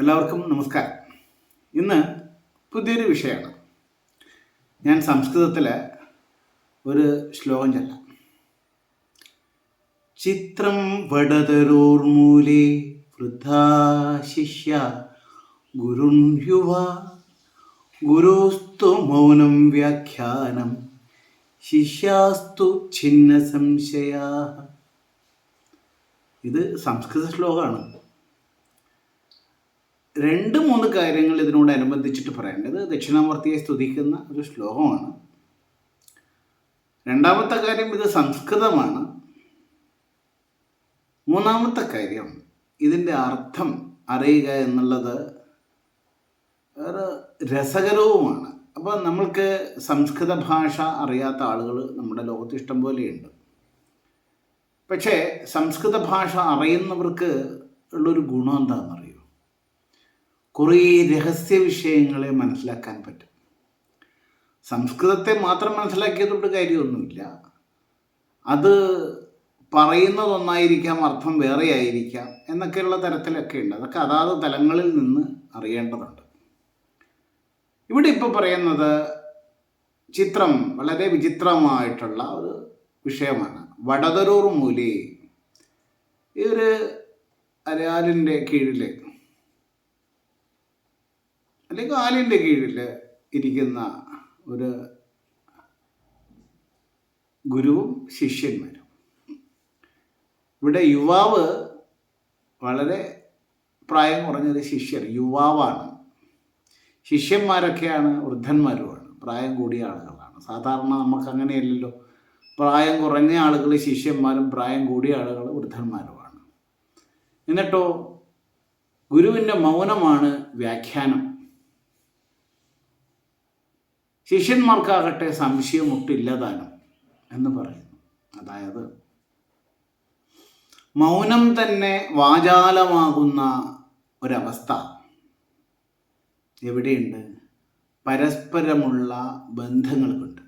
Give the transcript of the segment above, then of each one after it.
എല്ലാവർക്കും നമസ്കാരം. ഇന്ന് പുതിയൊരു വിഷയമാണ്. ഞാൻ സംസ്കൃതത്തിൽ ഒരു ശ്ലോകം ചൊല്ലാം. ചിത്രം വടതരോർമൂലേ വൃദ്ധാ ശിഷ്യ ഗുരുൻ യുവ. ഗുരുസ്തു മൗനം വ്യാഖ്യാനം. ശിഷ്യാസ്തു ഛിന്ന സംശയാ ഇത് സംസ്കൃത ശ്ലോകമാണ്. രണ്ട് മൂന്ന് കാര്യങ്ങൾ ഇതിനോട് ഇതിനോടനുബന്ധിച്ചിട്ട് പറയേണ്ടത് ദക്ഷിണാമൂർത്തിയെ സ്തുതിക്കുന്ന ഒരു ശ്ലോകമാണ്. രണ്ടാമത്തെ കാര്യം ഇത് സംസ്കൃതമാണ്. മൂന്നാമത്തെ കാര്യം ഇതിന്റെ അർത്ഥം അറിയുക എന്നുള്ളത് രസകരവുമാണ്. അപ്പോൾ നമ്മൾക്ക് സംസ്കൃത ഭാഷ അറിയാത്ത ആളുകൾ നമ്മുടെ ലോകത്ത് ഇഷ്ടം പോലെയുണ്ട്. പക്ഷേ സംസ്കൃത ഭാഷ അറിയുന്നവർക്ക് ഉള്ളൊരു ഗുണം എന്താണെന്നറിയോ കുറേ രഹസ്യ വിഷയങ്ങളെ മനസ്സിലാക്കാൻ പറ്റും. സംസ്കൃതത്തെ മാത്രം മനസ്സിലാക്കിയതുകൊണ്ട് കാര്യമൊന്നുമില്ല. അത് പറയുന്നതൊന്നായിരിക്കാം അർത്ഥം വേറെ ആയിരിക്കാം എന്നൊക്കെയുള്ള തരത്തിലൊക്കെ ഉണ്ട് അതൊക്കെ അതാത് തലങ്ങളിൽ നിന്ന് അറിയേണ്ടതുണ്ട്. ഇവിടെ ഇപ്പോൾ പറയുന്നത് ചിത്രം വളരെ വിചിത്രമായിട്ടുള്ള ഒരു വിഷയമാണ്. വടതരൂർ മൂലി ഈ ഒരു അരാലിന്റെ കീഴിൽ അല്ലെങ്കിൽ ആലിന്റെ കീഴിൽ ഇരിക്കുന്ന ഒരു ഗുരുവും ശിഷ്യന്മാരും. ഇവിടെ യുവാവ് വളരെ പ്രായം കുറഞ്ഞൊരു ശിഷ്യർ യുവാവാണ്. ശിഷ്യന്മാരൊക്കെയാണ് വൃദ്ധന്മാരുമാണ്. പ്രായം കൂടിയ ആളുകളാണ്. സാധാരണ നമുക്ക് അങ്ങനെയല്ലല്ലോ. പ്രായം കുറഞ്ഞ ആളുകൾ ശിഷ്യന്മാരും പ്രായം കൂടിയ ആളുകൾ വൃദ്ധന്മാരുമാണ്. എന്നിട്ടോ ഗുരുവിന്റെ മൗനമാണ് വ്യാഖ്യാനം. ശിഷ്യന്മാർക്കാകട്ടെ സംശയമൊട്ടില്ലതാനും എന്ന് പറയുന്നു. അതായത് മൗനം തന്നെ വാചാലമാകുന്ന ഒരവസ്ഥ എവിടെയുണ്ട്? പരസ്പരമുള്ള ബന്ധങ്ങൾക്കുണ്ട്.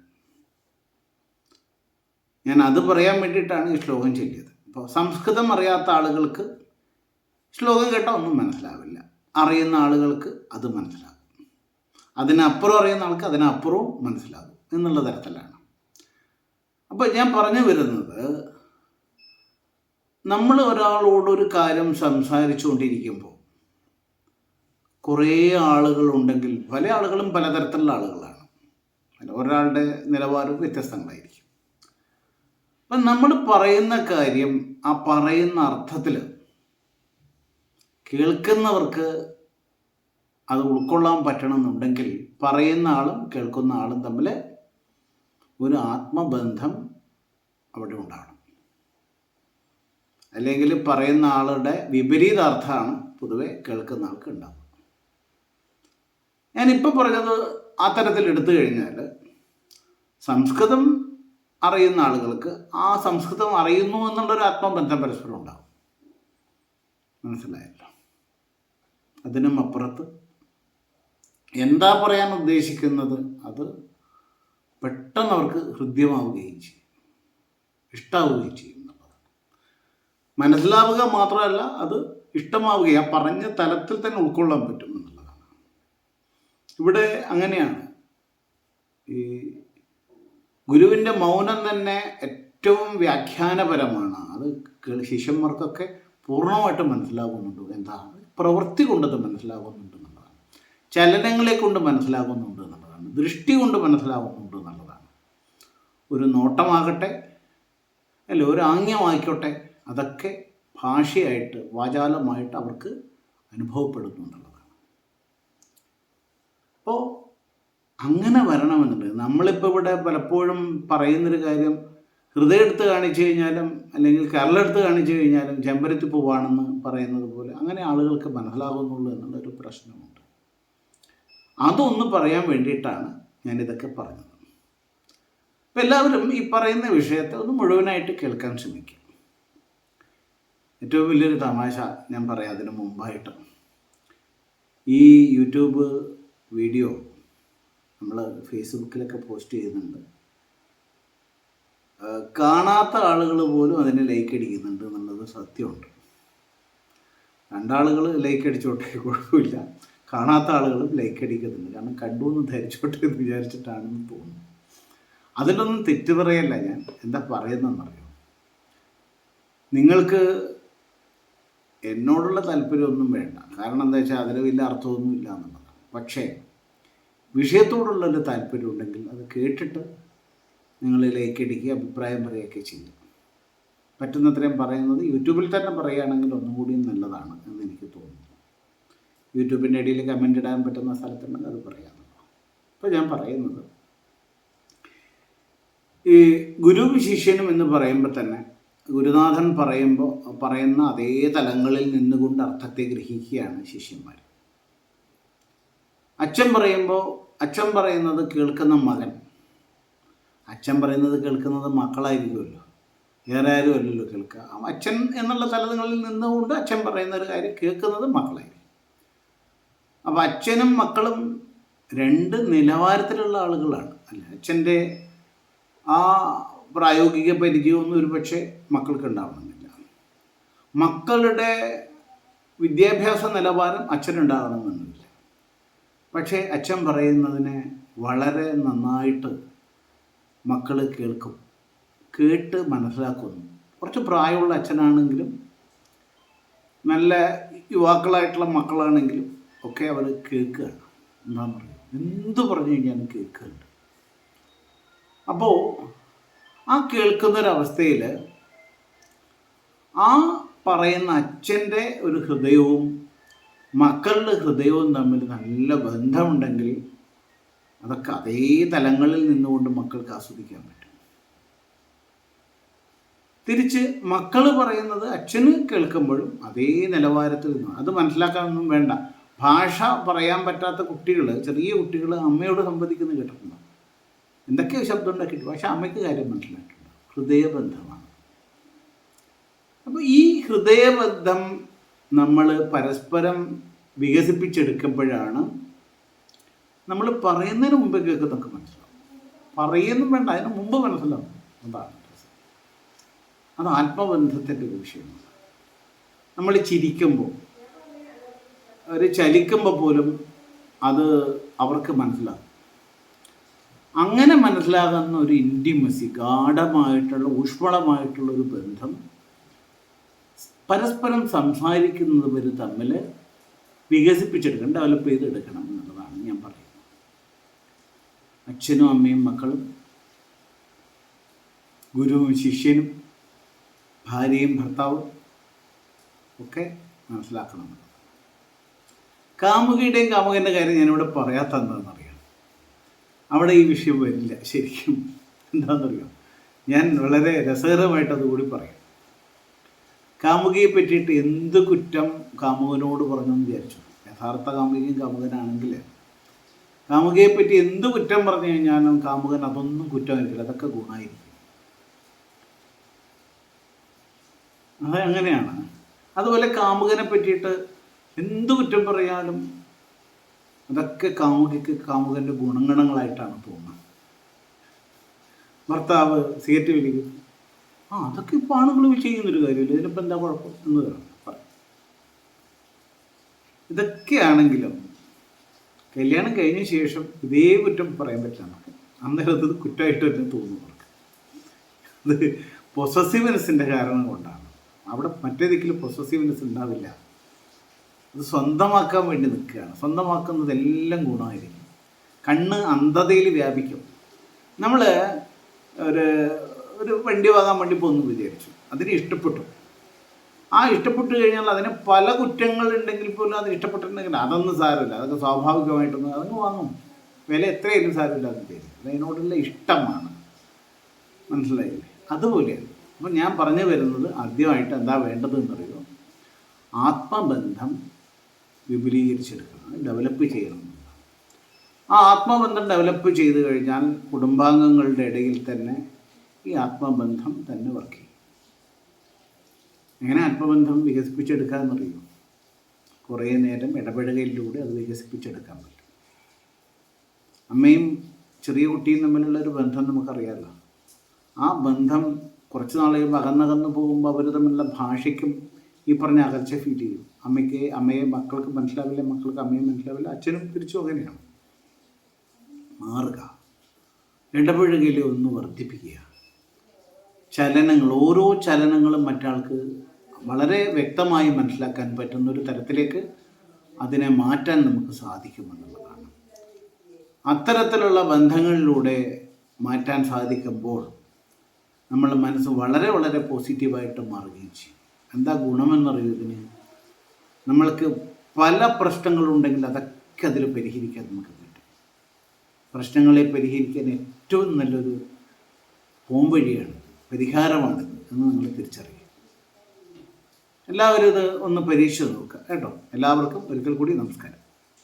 ഞാൻ അത് പറയാൻ വേണ്ടിയിട്ടാണ് ഈ ശ്ലോകം ചൊല്ലിയത്. ഇപ്പോൾ സംസ്കൃതം അറിയാത്ത ആളുകൾക്ക് ശ്ലോകം കേട്ടാൽ ഒന്നും മനസ്സിലാവില്ല. അറിയുന്ന ആളുകൾക്ക് അത് മനസ്സിലാകും അതിനപ്പുറം അറിയുന്ന ആൾക്ക് അതിനപ്പുറവും മനസ്സിലാകും എന്നുള്ള തരത്തിലാണ്. അപ്പോൾ ഞാൻ പറഞ്ഞു വരുന്നത് നമ്മൾ ഒരാളോടൊരു കാര്യം സംസാരിച്ചുകൊണ്ടിരിക്കുമ്പോൾ കുറേ ആളുകളുണ്ടെങ്കിൽ പല ആളുകളും പലതരത്തിലുള്ള ആളുകളാണ്. ഒരാളുടെ നിലവാരം വ്യത്യസ്തങ്ങളായിരിക്കും. അപ്പം നമ്മൾ പറയുന്ന കാര്യം ആ പറയുന്ന അർത്ഥത്തിൽ കേൾക്കുന്നവർക്ക് അത് ഉൾക്കൊള്ളാൻ പറ്റണമെന്നുണ്ടെങ്കിൽ പറയുന്ന ആളും കേൾക്കുന്ന ആളും തമ്മിൽ ഒരു ആത്മബന്ധം അവിടെ ഉണ്ടാകണം അല്ലെങ്കിൽ പറയുന്ന ആളുടെ വിപരീതാർത്ഥമാണ് പൊതുവെ കേൾക്കുന്ന ആൾക്ക് ഉണ്ടാകുന്നത് ഞാനിപ്പോൾ പറഞ്ഞത് ആ തരത്തിൽ എടുത്തു കഴിഞ്ഞാൽ സംസ്കൃതം അറിയുന്ന ആളുകൾക്ക് ആ സംസ്കൃതം അറിയുന്നു എന്നുള്ളൊരു ആത്മബന്ധം പരസ്പരം ഉണ്ടാകും മനസ്സിലായല്ലോ? അതിനും അപ്പുറത്ത് എന്താ പറയാൻ ഉദ്ദേശിക്കുന്നത്? അത് പെട്ടെന്ന് അവർക്ക് ഹൃദ്യമാവുകയും ചെയ്യും. ഇഷ്ടാവുകയും ചെയ്യും മനസ്സിലാവുക മാത്രമല്ല അത് ഇഷ്ടമാവുകയും ആ പറഞ്ഞ തലത്തിൽ തന്നെ ഉൾക്കൊള്ളാൻ പറ്റും എന്നുള്ളതാണ്. ഇവിടെ അങ്ങനെയാണ്. ഈ ഗുരുവിന്റെ മൗനം തന്നെ ഏറ്റവും വ്യാഖ്യാനപരമാണ്. അത് ശിഷ്യന്മാർക്കൊക്കെ പൂർണമായിട്ട് മനസ്സിലാകുന്നുണ്ട്. എന്താണ്? പ്രവൃത്തി കൊണ്ടത് മനസ്സിലാകുന്നുണ്ട്. ചലനങ്ങളെ കൊണ്ട് മനസ്സിലാകുന്നുണ്ട് എന്നുള്ളതാണ്. ദൃഷ്ടി കൊണ്ട് മനസ്സിലാകുന്നുണ്ട് എന്നുള്ളതാണ്. ഒരു നോട്ടമാകട്ടെ അല്ല ഒരു ആംഗ്യമായിക്കോട്ടെ അതൊക്കെ ഭാഷയായിട്ട് വാചാലമായിട്ട് അവർക്ക് അനുഭവപ്പെടുന്നു എന്നുള്ളതാണ്. അപ്പോൾ അങ്ങനെ വരണമെന്നുണ്ട്. നമ്മളിപ്പോൾ ഇവിടെ പലപ്പോഴും പറയുന്നൊരു കാര്യം ഹൃദയം എടുത്ത് കാണിച്ചു കഴിഞ്ഞാലും അല്ലെങ്കിൽ കരളെടുത്ത് കാണിച്ചു കഴിഞ്ഞാലും ചെമ്പരത്തി പൂവാണെന്ന് പറയുന്നത് പോലെ അങ്ങനെ ആളുകൾക്ക് മനസ്സിലാകുന്നുള്ളൂ എന്നുള്ളൊരു പ്രശ്നമുണ്ട്. അതൊന്ന് പറയാൻ വേണ്ടിയിട്ടാണ് ഞാനിതൊക്കെ പറഞ്ഞത്. അപ്പം എല്ലാവരും ഈ പറയുന്ന വിഷയത്തെ ഒന്ന് മുഴുവനായിട്ട് കേൾക്കാൻ ശ്രമിക്കും ഏറ്റവും വലിയൊരു തമാശ ഞാൻ പറയാം അതിന് മുമ്പായിട്ട്. ഈ യൂട്യൂബ് വീഡിയോ നമ്മൾ ഫേസ്ബുക്കിലൊക്കെ പോസ്റ്റ് ചെയ്യുന്നുണ്ട്. കാണാത്ത ആളുകൾ പോലും അതിന് ലൈക്ക് അടിക്കുന്നുണ്ട് എന്നുള്ളത് സത്യമുണ്ട്. രണ്ടാളുകൾ ലൈക്ക് അടിച്ചോട്ടെ കുഴപ്പമില്ല. കാണാത്ത ആളുകളും ലൈക്ക് അടിക്കുന്നുണ്ട്. കാരണം കണ്ടു എന്ന് ധരിച്ചോട്ടെ എന്ന് വിചാരിച്ചിട്ടാണെന്ന് തോന്നുന്നു. അതിലൊന്നും തെറ്റ് പറയല്ല ഞാൻ. എന്താ പറയുന്നതെന്നറിയോ? നിങ്ങൾക്ക് എന്നോടുള്ള താല്പര്യമൊന്നും വേണ്ട. കാരണം എന്താ വെച്ചാൽ അതിൽ വലിയ അർത്ഥമൊന്നും ഇല്ല എന്നുള്ളതാണ്. പക്ഷേ വിഷയത്തോടുള്ളൊരു താല്പര്യം ഉണ്ടെങ്കിൽ അത് കേട്ടിട്ട് നിങ്ങൾ ലൈക്ക് അടിക്കുക അഭിപ്രായം പറയുകയൊക്കെ ചെയ്യും പറ്റുന്നത്രയും പറയുന്നത് യൂട്യൂബിൽ തന്നെ പറയുകയാണെങ്കിൽ ഒന്നും കൂടിയും നല്ലതാണ് എന്ന് എനിക്ക് യൂട്യൂബിന്റെ ഇടയിൽ കമന്റ് ഇടാൻ പറ്റുന്ന സ്ഥലത്തുണ്ടെങ്കിൽ അത് പറയാം. അപ്പോൾ ഞാൻ പറയുന്നത് ഈ ഗുരുവും ശിഷ്യനും എന്ന് പറയുമ്പോൾ തന്നെ ഗുരുനാഥൻ പറയുമ്പോൾ പറയുന്ന അതേ തലങ്ങളിൽ നിന്നുകൊണ്ട് അർത്ഥത്തെ ഗ്രഹിക്കുകയാണ് ശിഷ്യന്മാർ. അച്ഛൻ പറയുമ്പോൾ അച്ഛൻ പറയുന്നത് കേൾക്കുന്ന മകൻ അച്ഛൻ പറയുന്നത് കേൾക്കുന്നത് മക്കളായിരിക്കുമല്ലോ വേറെ ആരും അല്ലല്ലോ കേൾക്കുക. അച്ഛൻ എന്നുള്ള തലങ്ങളിൽ നിന്നുകൊണ്ട് അച്ഛൻ പറയുന്ന ഒരു കാര്യം കേൾക്കുന്നത് മക്കളായിരിക്കും. അപ്പോൾ അച്ഛനും മക്കളും രണ്ട് നിലവാരത്തിലുള്ള ആളുകളാണ്. അല്ല? അച്ഛന്റെ ആ പ്രായോഗിക പരിചയമൊന്നും ഒരു പക്ഷേ മക്കൾക്ക് ഉണ്ടാവണമെന്നില്ല. മക്കളുടെ വിദ്യാഭ്യാസ നിലവാരം അച്ഛനുണ്ടാകണമെന്നില്ല പക്ഷേ അച്ഛൻ പറയുന്നതിനെ വളരെ നന്നായിട്ട് മക്കൾ കേൾക്കും കേട്ട് മനസ്സിലാക്കുന്നു കുറച്ച് പ്രായമുള്ള അച്ഛനാണെങ്കിലും നല്ല യുവാക്കളായിട്ടുള്ള മക്കളാണെങ്കിലും ഒക്കെ അവർ കേൾക്കുകയാണ്. എന്താ പറയുക. എന്ത് പറഞ്ഞു കഴിഞ്ഞാലും കേൾക്കുന്നുണ്ട് അപ്പോൾ ആ കേൾക്കുന്നൊരവസ്ഥയിൽ ആ പറയുന്ന അച്ഛന്റെ ഒരു ഹൃദയവും മക്കളുടെ ഹൃദയവും തമ്മിൽ നല്ല ബന്ധമുണ്ടെങ്കിൽ അതൊക്കെ അതേ തലങ്ങളിൽ നിന്നുകൊണ്ട് മക്കൾക്ക് ആസ്വദിക്കാൻ പറ്റും. തിരിച്ച് മക്കൾ പറയുന്നത് അച്ഛന് കേൾക്കുമ്പോഴും അതേ നിലവാരത്തിൽ നിന്ന്. അത് മനസ്സിലാക്കാനൊന്നും വേണ്ട. ഭാഷ പറയാൻ പറ്റാത്ത കുട്ടികൾ ചെറിയ കുട്ടികൾ അമ്മയോട് സംവദിക്കുന്നത് കേട്ടിട്ടുണ്ടോ? എന്തൊക്കെയോ ശബ്ദം ഉണ്ടാക്കിയിട്ട് പക്ഷെ അമ്മയ്ക്ക് കാര്യം മനസ്സിലാക്കിയിട്ടുണ്ട് ഹൃദയബന്ധമാണ്. അപ്പോൾ ഈ ഹൃദയബന്ധം നമ്മൾ പരസ്പരം വികസിപ്പിച്ചെടുക്കുമ്പോഴാണ് നമ്മൾ പറയുന്നതിന് മുമ്പേ കേൾക്കുന്നതൊക്കെ മനസ്സിലാവും പറയുന്നു വേണ്ട അതിന് മുമ്പ് മനസ്സിലാവും അതാണ് അത് ആത്മബന്ധത്തിന്റെ ഒരു വിഷയമാണ്. നമ്മൾ ചിരിക്കുമ്പോൾ ഒരു ചലിക്കുമ്പോൾ പോലും അത് അവർക്ക് മനസ്സിലാകും. അങ്ങനെ മനസ്സിലാകുന്ന ഒരു ഇന്റിമസി ഗാഠമായിട്ടുള്ള ഊഷ്മളമായിട്ടുള്ള ഒരു ബന്ധം പരസ്പരം സംസാരിക്കുന്നവർ തമ്മിൽ വികസിപ്പിച്ചെടുക്കണം ഡെവലപ്പ് ചെയ്തെടുക്കണം എന്നുള്ളതാണ് ഞാൻ പറയുന്നത്. അച്ഛനും അമ്മയും മക്കളും ഗുരുവും ശിഷ്യനും ഭാര്യയും ഭർത്താവും ഒക്കെ മനസ്സിലാക്കണം. കാമുകിയുടെയും കാമുകന്റെ കാര്യം ഞാനിവിടെ പറയാത്ത എന്താണെന്നറിയാം അവിടെ ഈ വിഷയം വരില്ല. ശരിക്കും എന്താണെന്നറിയാം? ഞാൻ വളരെ രസകരമായിട്ട് അതുകൂടി പറയാം. കാമുകിയെ പറ്റിയിട്ട് എന്ത് കുറ്റം കാമുകനോട് പറഞ്ഞെന്ന് വിചാരിച്ചു? യഥാർത്ഥ കാമുകിയും കാമുകനാണെങ്കിൽ കാമുകിയെ പറ്റി എന്ത് കുറ്റം പറഞ്ഞു കഴിഞ്ഞാലും കാമുകൻ അതൊന്നും കുറ്റമായിരിക്കില്ല. അതൊക്കെ ഗുണമായിരിക്കും. അത് അങ്ങനെയാണ്. അതുപോലെ കാമുകനെ പറ്റിയിട്ട് എന്ത് കുറ്റം പറയാനും അതൊക്കെ കാമുകിക്ക് കാമുകന്റെ ഗുണഗണങ്ങളായിട്ടാണ് തോന്നുന്നത്. ഭർത്താവ് സിഗരറ്റ് വലിക്കും ആ അതൊക്കെ ഇപ്പോൾ ആണുങ്ങൾ ചെയ്യുന്നൊരു കാര്യമില്ല? ഇതിനിപ്പോൾ എന്താ കുഴപ്പം എന്ന് പറയാം ഇതൊക്കെയാണെങ്കിലും കല്യാണം കഴിഞ്ഞ ശേഷം ഇതേ കുറ്റം പറയാൻ പറ്റില്ല നമുക്ക്. അന്നേരം കുറ്റമായിട്ട് തന്നെ തോന്നുന്നു അത് പൊസസീവ്നെസ്സിന്റെ കാരണം കൊണ്ടാണ്. അവിടെ മറ്റേതെങ്കിലും പൊസസീവ്നെസ് ഉണ്ടാവില്ല. അത് സ്വന്തമാക്കാൻ വേണ്ടി നിൽക്കുകയാണ്. സ്വന്തമാക്കുന്നതെല്ലാം ഗുണമായിരിക്കും. കണ്ണ് അന്ധതയിൽ വ്യാപിക്കും. നമ്മൾ ഒരു ഒരു വണ്ടി വാങ്ങാൻ വേണ്ടി പോകുന്നു വിചാരിച്ചു. അതിന് ഇഷ്ടപ്പെട്ടു. ആ ഇഷ്ടപ്പെട്ടു കഴിഞ്ഞാൽ അതിന് പല കുറ്റങ്ങളുണ്ടെങ്കിൽ പോലും അത് ഇഷ്ടപ്പെട്ടിട്ടുണ്ടെങ്കിൽ അതൊന്നും സാരമില്ല. അതൊക്കെ സ്വാഭാവികമായിട്ടൊന്നും അതങ്ങ് വാങ്ങും. വില എത്രയായാലും സാരമില്ല അത് വിചാരിക്കും അതിനോടുള്ള ഇഷ്ടമാണ്. മനസ്സിലായില്ലേ? അതുപോലെയാണ്. അപ്പം ഞാൻ പറഞ്ഞു വരുന്നത് ആദ്യമായിട്ട് എന്താ വേണ്ടതെന്നറിയോ ആത്മബന്ധം വിപുലീകരിച്ചെടുക്കണം ഡെവലപ്പ് ചെയ്യണം. ആ ആത്മബന്ധം ഡെവലപ്പ് ചെയ്ത് കഴിഞ്ഞാൽ കുടുംബാംഗങ്ങളുടെ ഇടയിൽ തന്നെ ഈ ആത്മബന്ധം തന്നെ വർക്ക് ചെയ്യും. എങ്ങനെ ആത്മബന്ധം വികസിപ്പിച്ചെടുക്കാമെന്നറിയോ കുറേ നേരം ഇടപെടലിലൂടെ അത് വികസിപ്പിച്ചെടുക്കാൻ പറ്റും. അമ്മയും ചെറിയ കുട്ടിയും തമ്മിലുള്ള ഒരു ബന്ധം നമുക്കറിയാമല്ലോ ആ ബന്ധം കുറച്ച് നാൾ കഴിയുമ്പോൾ അകന്നകന്ന് പോകുമ്പോൾ അവർ തമ്മിലുള്ള ഭാഷയ്ക്കും ഈ പറഞ്ഞ അകൽച്ച ഫീൽ ചെയ്യും. അമ്മയ്ക്ക് അമ്മയെ മക്കൾക്ക് മനസ്സിലാവില്ല? മക്കൾക്ക് അമ്മയെ മനസ്സിലാവില്ല? അച്ഛനും തിരിച്ചും അങ്ങനെയാണ്. മാറുക. ഇടപഴകലെ ഒന്ന് വർദ്ധിപ്പിക്കുക. ചലനങ്ങൾ ഓരോ ചലനങ്ങളും മറ്റാൾക്ക് വളരെ വ്യക്തമായി മനസ്സിലാക്കാൻ പറ്റുന്ന ഒരു തരത്തിലേക്ക് അതിനെ മാറ്റാൻ നമുക്ക് സാധിക്കുമെന്നുള്ളതാണ് അത്തരത്തിലുള്ള ബന്ധങ്ങളിലൂടെ മാറ്റാൻ സാധിക്കുമ്പോൾ നമ്മൾ മനസ്സ് വളരെ വളരെ പോസിറ്റീവായിട്ട് മാറുകയും ചെയ്യും. എന്താ ഗുണമെന്നറിയൂ ഇതിന്? നമ്മൾക്ക് പല പ്രശ്നങ്ങളുണ്ടെങ്കിൽ അതൊക്കെ അതിൽ പരിഹരിക്കാൻ നമുക്ക് പറ്റും. പ്രശ്നങ്ങളെ പരിഹരിക്കാൻ ഏറ്റവും നല്ലൊരു പോംവഴിയാണ് പരിഹാരമാണ് എന്ന് നിങ്ങൾ തിരിച്ചറിയുക. എല്ലാവരും ഇത് ഒന്ന് പരീക്ഷിച്ച് നോക്കുക കേട്ടോ. എല്ലാവർക്കും ഒരിക്കൽ കൂടി നമസ്കാരം.